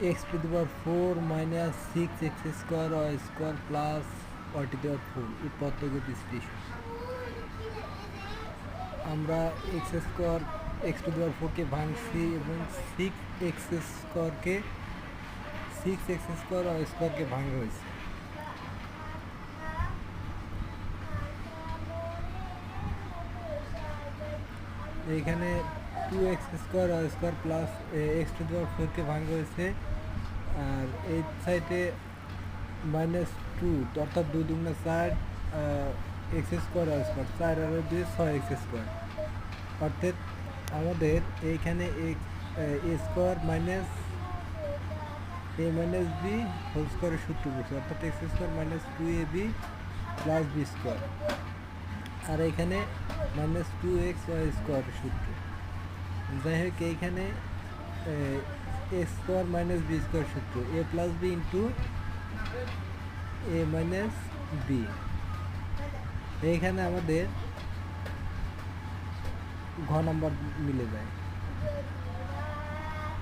X to the power four minus six x square y square plus y to the power four এই পদ্ধতি বিশ্লেষণ আমরা x square x to the power ফোরকে ভাঙছি এবং six x স্কোয়ারকে six x square y স্কোয়ারকে ভাঙা হয়েছে এইখানে টু এক্স স্কোয়ার আর স্কোয়ার প্লাস এক্স টু দেওয়ার ফোরকে ভাঙা হয়েছে। আর এই সাইডে মাইনাস টু অর্থাৎ দুই দুগুণা চার এক্স স্কোয়ার আর স্কোয়ার চার আর দুই ছয় এক্স স্কোয়ার অর্থাৎ আমাদের এইখানে a square minus a minus b whole স্কোয়ারের সূত্র পড়ছে অর্থাৎ x square minus two a b plus b square আর এখানে মাইনাস টু এক্স স্কোয়ার সূত্র। যাই হোক এইখানে a square minus b square সূত্র, a plus b into a minus b. এইখানে আমাদের ঘ নম্বর মিলে যায়।